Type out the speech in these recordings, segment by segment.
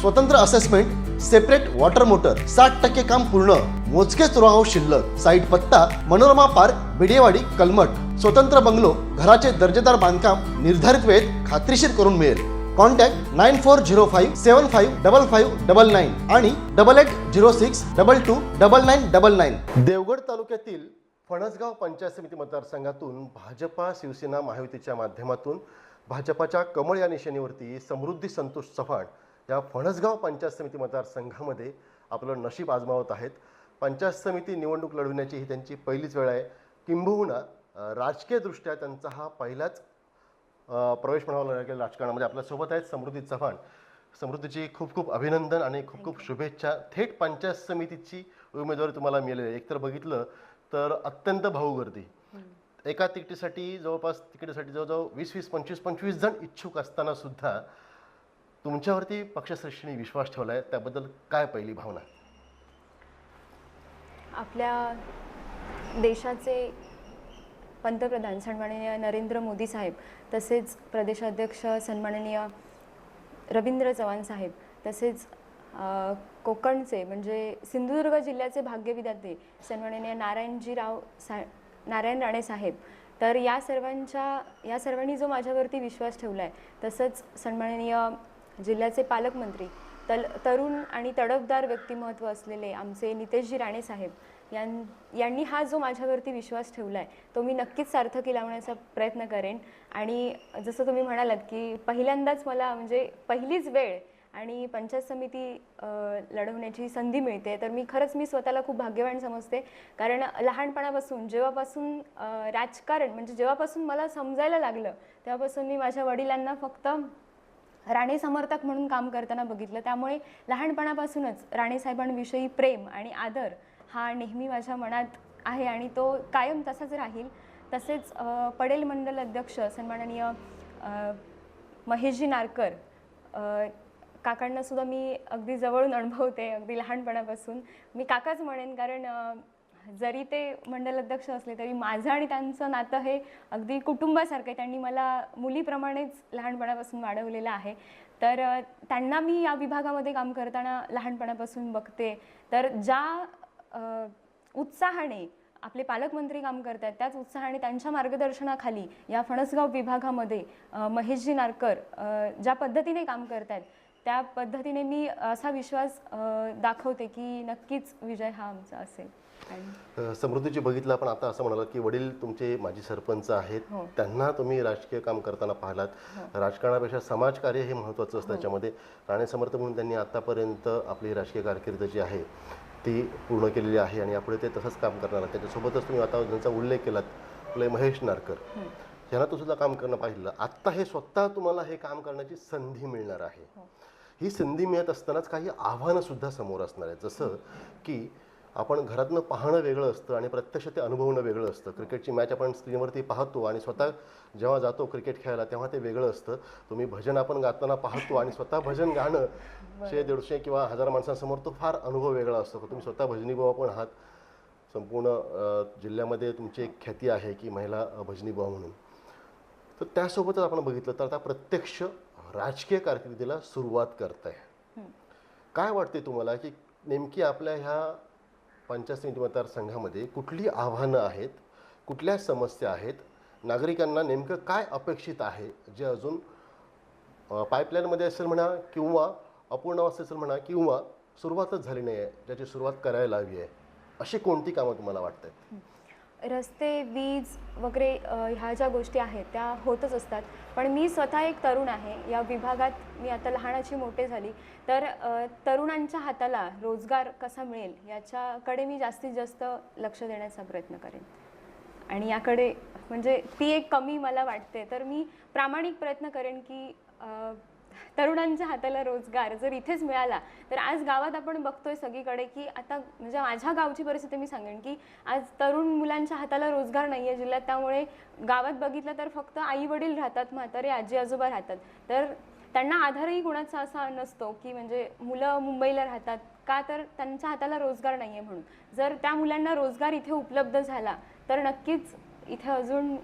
स्वतंत्र assessment separate water motor साठ टक्के काम पूर्ण मोजकेच रो शिल्लक साईट पत्ता मनोरमा पार्क बिडेवाडी कलमट स्वतंत्र बंगलो घराचे दर्जेदार बांधकाम निर्धारित वेळेत खात्रीशीर करून मिळेल. Contact nine four zero five seven five double five double nine आणि double eight zero six double two double nine double nine Devgad तालुक्यातील फणसगाव पंचायत समिती मतदारसंघातून भाजपा शिवसेना महायुतीच्या माध्यमातून भाजपाच्या कमळ या निशाणीवरती समृद्धी संतोष चव्हाण या फणसगाव पंचायत समिती मतदारसंघामध्ये आपलं नशीब आजमावत आहेत. पंचायत समिती निवडणूक लढविण्याची ही त्यांची पहिलीच वेळ आहे. किंबहुना राजकीयदृष्ट्या त्यांचा हा पहिलाच प्रवेश म्हणावा लागेल राजकारणामध्ये. आपल्यासोबत आहेत समृद्धी चव्हाण. समृद्धीची खूप खूप अभिनंदन आणि खूप खूप शुभेच्छा. थेट पंचायत समितीची उमेदवारी तुम्हाला मिळालेली आहे. एकतर बघितलं तर अत्यंत भाऊ गर्दी एका तिकिटीसाठी जवळपास तिकिटीसाठी जवळजवळ वीस वीस पंचवीस पंचवीस जण इच्छुक असताना सुद्धा तुमच्यावरती पक्षश्रेष्ठीने विश्वास ठेवला आहे त्याबद्दल काय पहिली भावना? आपल्या देशाचे पंतप्रधान सन्माननीय नरेंद्र मोदी साहेब तसेच प्रदेशाध्यक्ष सन्माननीय रवींद्र चव्हाण साहेब तसेच कोकणचे म्हणजे सिंधुदुर्ग जिल्ह्याचे भाग्यविधाते सन्माननीय नारायणजीराव सा नारायण राणे साहेब. तर या सर्वांच्या या सर्वांनी जो माझ्यावरती विश्वास ठेवला आहे तसंच सन्माननीय जिल्ह्याचे पालकमंत्री तल तरुण आणि तडफदार व्यक्तिमत्व असलेले आमचे नितेशजी राणे साहेब यां यांनी हा जो माझ्यावरती विश्वास ठेवला आहे तो मी नक्कीच सार्थकी लावण्याचा प्रयत्न करेन. आणि जसं तुम्ही म्हणालात की पहिल्यांदाच मला म्हणजे पहिलीच वेळ आणि पंचायत समिती लढवण्याची संधी मिळते तर मी खरंच मी स्वतःला खूप भाग्यवान समजते. कारण लहानपणापासून जेव्हापासून राजकारण म्हणजे जेव्हापासून मला समजायला लागलं तेव्हापासून मी माझ्या वडिलांना फक्त राणे समर्थक म्हणून काम करताना बघितलं. त्यामुळे लहानपणापासूनच राणेसाहेबांविषयी प्रेम आणि आदर हा नेहमी माझ्या मनात आहे आणि तो कायम तसाच राहील. तसेच पडेल मंडल अध्यक्ष सन्माननीय महेशजी नारकर काकांनासुद्धा काकांना सुद्धा मी अगदी जवळून अनुभवते अगदी लहानपणापासून. मी काकाच म्हणेन कारण जरी ते मंडल अध्यक्ष असले तरी माझं आणि त्यांचं नातं हे अगदी कुटुंबासारखं आहे. त्यांनी मला मुलीप्रमाणेच लहानपणापासून वाढवलेलं आहे. तर त्यांना मी या विभागामध्ये काम करताना लहानपणापासून बघते. तर ज्या उत्साहाने आपले पालकमंत्री काम करतात त्याच उत्साहाने त्यांच्या मार्गदर्शनाखाली या फणसगाव विभागामध्ये महेशजी नारकर ज्या पद्धतीने काम करतात त्या पद्धतीने मी असा विश्वास दाखवते की नक्कीच विजय हा आमचा असेल. अ, समृद्धीची बघितलं आपण आता असं म्हणालात की वडील तुमचे माजी सरपंच आहेत हो. त्यांना तुम्ही राजकीय काम करताना पाहिलात. राजकारणापेक्षा समाजकार्य हे महत्त्वाचं असतं त्याच्यामध्ये राणे समर्थ म्हणून त्यांनी आतापर्यंत आपली राजकीय कारकीर्द जी आहे ती पूर्ण केलेली आहे आणि यापुढे ते तसंच काम करणार आहेत. त्याच्यासोबतच तुम्ही आता ज्यांचा उल्लेख केलात आपले महेश नारकर. यांना तो सुद्धा काम करणं पाहिलं. आत्ता हे स्वतः तुम्हाला हे काम करण्याची संधी मिळणार आहे. ही. संधी मिळत असतानाच काही आव्हानं सुद्धा समोर असणार आहेत. जसं की आपण घरातनं पाहणं वेगळं असतं आणि प्रत्यक्ष ते अनुभवणं वेगळं असतं. क्रिकेटची मॅच आपण स्क्रीनवरती पाहतो आणि स्वतः जेव्हा जातो क्रिकेट खेळायला तेव्हा ते वेगळं असतं. तुम्ही भजन आपण गाताना पाहतो आणि स्वतः भजन गाणं शे दीडशे किंवा हजार माणसांसमोर तो फार अनुभव वेगळा असतो. तुम्ही स्वतः भजनी बुवा पण आहात. संपूर्ण जिल्ह्यामध्ये तुमची एक ख्याती आहे की महिला भजनी बुवा म्हणून. तर त्यासोबतच आपण बघितलं तर आता प्रत्यक्ष राजकीय कारकिर्दीला सुरुवात करताय. काय वाटते तुम्हाला की नेमकी आपल्या ह्या पंचायत मतदारसंघामध्ये कुठली आव्हानं आहेत कुठल्या समस्या आहेत नागरिकांना नेमकं काय अपेक्षित आहे जे अजून पाईपलाईनमध्ये असेल म्हणा किंवा अपूर्ण अवस्थेत असेल म्हणा किंवा सुरुवातच झाली नाही आहे ज्याची सुरुवात करायला हवी आहे अशी कोणती कामं तुम्हाला वाटत आहेत रस्ते वीज वगैरे ह्या ज्या गोष्टी आहेत त्या होतच असतात. पण मी स्वतः एक तरुण आहे. या विभागात मी आता लहानाची मोठे झाली. तर तरुणांच्या हाताला रोजगार कसा मिळेल याच्याकडे मी जास्तीत जास्त लक्ष देण्याचा प्रयत्न करेन. आणि याकडे म्हणजे ती एक कमी मला वाटते. तर मी प्रामाणिक प्रयत्न करेन की तरुणांच्या हाताला रोजगार जर इथेच मिळाला तर आज गावात आपण बघतोय सगळीकडे की आता म्हणजे माझ्या गावची परिस्थिती मी सांगेन की आज तरुण मुलांच्या हाताला रोजगार नाही आहे जिल्ह्यात. त्यामुळे गावात बघितलं तर फक्त आई वडील राहतात म्हातारे आजी आजोबा राहतात. तर त्यांना आधारही कुणाचा असा नसतो की म्हणजे मुलं मुंबईला राहतात का तर त्यांच्या हाताला रोजगार नाही आहे म्हणून. जर त्या मुलांना रोजगार इथे उपलब्ध झाला तर नक्कीच इथे अजून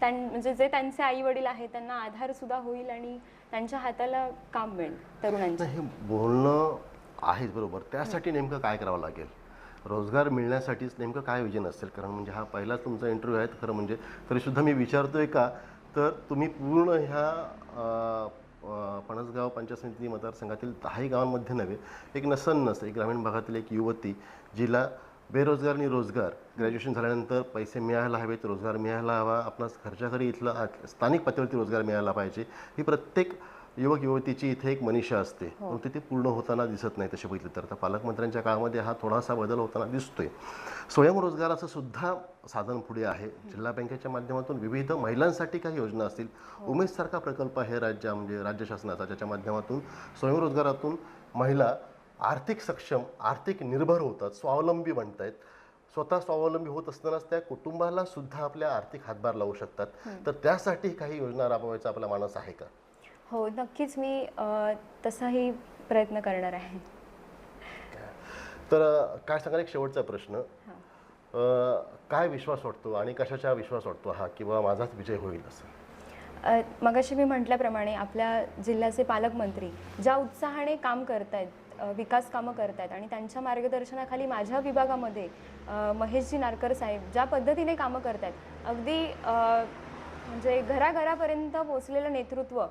त्यां म्हणजे जे त्यांचे आई वडील आहेत त्यांना आधार सुद्धा होईल आणि त्यांच्या हाताला काम मिळेल तरुणांचं. हे बोलणं आहेच बरोबर. त्यासाठी नेमकं काय करावं लागेल? रोजगार मिळण्यासाठीच नेमकं काय विजन असेल? कारण म्हणजे हा पहिलाच तुमचा इंटरव्ह्यू आहे खरं म्हणजे तरीसुद्धा मी विचारतोय का? तर तुम्ही पूर्ण ह्या पणसगाव पंचायत समिती मतदारसंघातील दहाही गावांमध्ये नव्हे एक नसन एक ग्रामीण भागातील एक युवती जिला बेरोजगार आणि रोजगार. ग्रॅज्युएशन झाल्यानंतर पैसे मिळायला हवेत रोजगार मिळायला हवा. आपणास घरच्या घरी इथला स्थानिक पातळीवरती रोजगार मिळायला पाहिजे. ही प्रत्येक युवक युवतीची इथे एक मनीषा असते. परंतु ती पूर्ण होताना दिसत नाही तसे बघितलं तर. आता पालकमंत्र्यांच्या काळामध्ये हा थोडासा बदल होताना दिसतोय. स्वयंरोजगाराचं सुद्धा साधन पुढे आहे. जिल्हा बँकेच्या माध्यमातून विविध महिलांसाठी काही योजना असतील. उमेदसारखा प्रकल्प आहे राज्य म्हणजे राज्य शासनाचा. ज्याच्या माध्यमातून स्वयंरोजगारातून महिला आर्थिक सक्षम आर्थिक निर्भर होतात स्वावलंबी बनत आहेत स्वतः स्वावलंबी होत असतानाच त्या कुटुंबाला सुद्धा आपल्या आर्थिक हातभार लावू शकतात. तर त्यासाठी काही योजना राबवायचा आपला मानस आहे का? हो नक्कीच मी तसाही प्रयत्न करणार आहे. तर काय सांगाल? एक शेवटचा प्रश्न. काय विश्वास वाटतो आणि कशाचा विश्वास वाटतो हा? किंवा माझाच विजय होईल असं? मगाशी मी म्हटल्याप्रमाणे आपल्या जिल्ह्याचे पालकमंत्री ज्या उत्साहाने काम करत आहेत विकास कामं करत आहेत आणि त्यांच्या मार्गदर्शनाखाली माझ्या विभागामध्ये महेशजी नारकर साहेब ज्या पद्धतीने कामं करत आहेत अगदी म्हणजे घराघरापर्यंत पोचलेलं नेतृत्व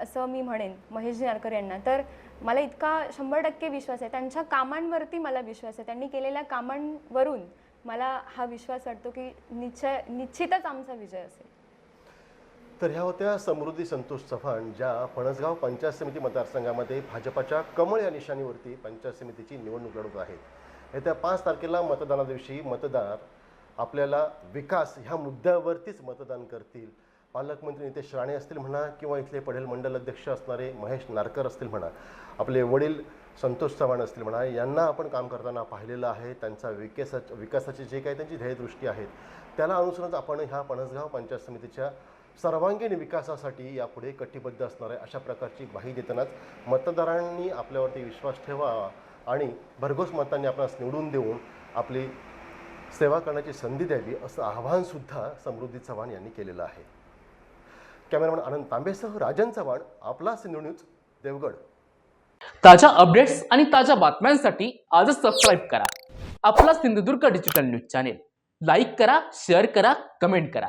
असं मी म्हणेन महेशजी नारकर यांना. तर मला इतका शंभर टक्के विश्वास आहे. त्यांच्या कामांवरती मला विश्वास आहे. त्यांनी केलेल्या कामांवरून मला हा विश्वास वाटतो की निश्चय निश्चितच आमचा विजय असेल. तर ह्या होत्या समृद्धी संतोष चव्हाण ज्या फणसगाव पंचायत समिती मतदारसंघामध्ये भाजपाच्या कमळ या निशाणीवरती पंचायत समितीची निवडणूक लढवत आहेत. येत्या पाच तारखेला मतदाना दिवशी मतदार आपल्याला विकास ह्या मुद्द्यावरतीच मतदान करतील. पालकमंत्री नितेश राणे असतील म्हणा किंवा इथले पडेल मंडल अध्यक्ष असणारे महेश नारकर असतील म्हणा आपले वडील संतोष चव्हाण असतील म्हणा यांना आपण काम करताना पाहिलेलं आहे. त्यांचा विकासाच्या विकासाची जे काही त्यांची ध्येयदृष्टी आहेत त्याला अनुसरूनच आपण ह्या पणसगाव पंचायत समितीच्या सर्वांगीण विकासासाठी यापुढे कटिबद्ध असणार आहे अशा प्रकारची ग्वाही देतानाच मतदारांनी आपल्यावरती विश्वास ठेवावा आणि भरघोस मतांनी आपणास निवडून देऊन आपली सेवा करण्याची संधी द्यावी असं आव्हानसुद्धा समृद्धी चव्हाण यांनी केलेलं आहे. कॅमेरामॅन आनंद तांबेसह राजन चव्हाण आपला सिंधू न्यूज देवगड. ताज्या अपडेट्स आणि ताज्या बातम्यांसाठी आजच सबस्क्राईब करा. आपला Sindhudurg digital news channel like करा शेअर करा कमेंट करा.